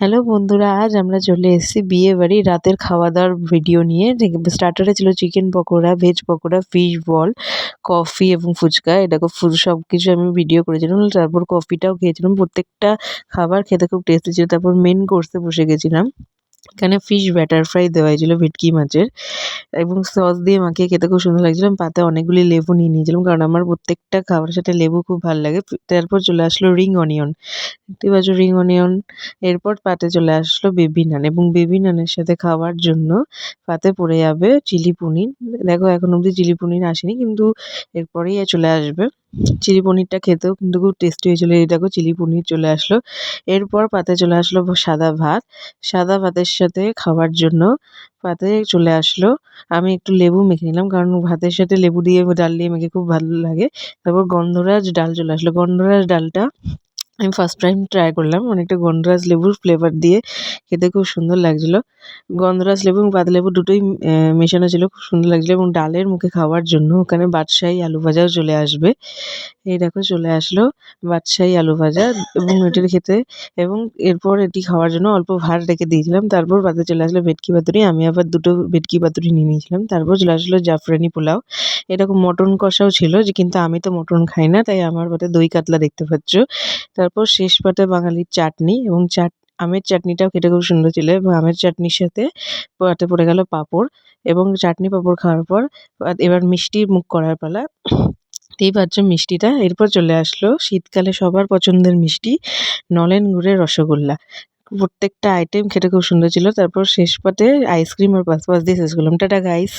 Hello বন্ধুরা, আজ আমরা চলে এসেছি বিয়ে বাড়ি, রাতের খাওয়া দাওয়ার ভিডিও নিয়ে স্টার্টারে ছিল chicken pakora veg pakora fish ball coffee এবং ফুচকা। এটাকে সব কিছু আমি ভিডিও করেছিলাম, তারপর কফিটাও খেয়েছিলাম। প্রত্যেকটা খাবার খেতে খুব টেস্টি ছিল, তারপর মেন কোর্সে বসে গেছিলাম। এখানে ফিশ ব্যাটার ফ্রাই দেওয়া হয়েছিল, ভেটকি মাছের। এবং সস দিয়ে মাখিয়ে খেতে খুব সুন্দর লাগছিল। পাতে অনেকগুলি লেবু নিয়ে নিয়েছিলাম, কারণ আমার প্রত্যেকটা খাবারের সাথে লেবু খুব ভালো লাগে। তারপর চলে আসলো রিং অনিয়ন দেখতে পাচ্ছ রিং অনিয়ন এরপর পাতে চলে আসলো বেবি নান এবং বেবি নানের সাথে খাওয়ার জন্য পাতে পড়ে যাবে চিলি পনির দেখো, এখন অবধি চিলি পনির আসেনি, কিন্তু এরপরেই চলে আসবে। চিলি পনিরটা খেতেও কিন্তু খুব টেস্টি হয়েছিলো। এই দেখো, চিলি পনির চলে আসলো। এরপর পাতে চলে আসলো সাদা ভাত। সাদা ভাতের সাথে খাওয়ার জন্য পাতে চলে আসলো। আমি একটু লেবু মেখে নিলাম, কারণ ভাতের সাথে লেবু দিয়ে, ডাল দিয়ে মেখে খুব ভালো লাগে। তারপর গন্ধরাজ ডাল চলে আসলো। গন্ধরাজ ডালটা আমি ফার্স্ট টাইম ট্রাই করলাম, অনেকটা গন্ধরাজ লেবুর ফ্লেভার দিয়ে খেতে খুব সুন্দর লাগছিল। গন্ধরাজ লেবু এবং পাতলেবু দুটোই মেশানো ছিল, খুব সুন্দর লাগছিল এবং ডালের মুখে খাওয়ার জন্য ওখানে বাদশাহী আলু ভাজাও চলে আসবে। এই দেখো চলে আসলো বাদশাহী আলু ভাজা এবং এটির খেতে এবং এরপর এটি খাওয়ার জন্য অল্প ভাত রেখে দিয়েছিলাম, তারপর বাদে চলে আসলো ভেটকি পাতুরি আমি আবার দুটো ভেটকি পাতুরি নিয়ে নিয়েছিলাম, তারপর চলে আসলো জাফরানি পোলাও। এরকম মটন কষাও ছিল, যে কিন্তু আমি তো মটন খাই না, তাই আমার বাদে দই কাতলা দেখতে পাচ্ছ। তারপর শেষ পাতে বাঙালির চাটনি এবং চাট, আমের চাটনিটাও খেতে খুব সুন্দর ছিল এবং আমের চাটনির সাথে পাতে পড়ে গেল পাঁপড় এবং চাটনি পাঁপড় খাওয়ার পর এবার মিষ্টি মুখ করার পালা। দেখতেই পাচ্ছ মিষ্টিটা এরপর চলে আসলো শীতকালে সবার পছন্দের মিষ্টি নলেন গুড়ের রসগোল্লা। প্রত্যেকটা আইটেম খেতে খুব সুন্দর ছিল। তারপর শেষ পাতে আইসক্রিম আর পাশ পাশ দিয়ে শেষ করলাম। Tata guys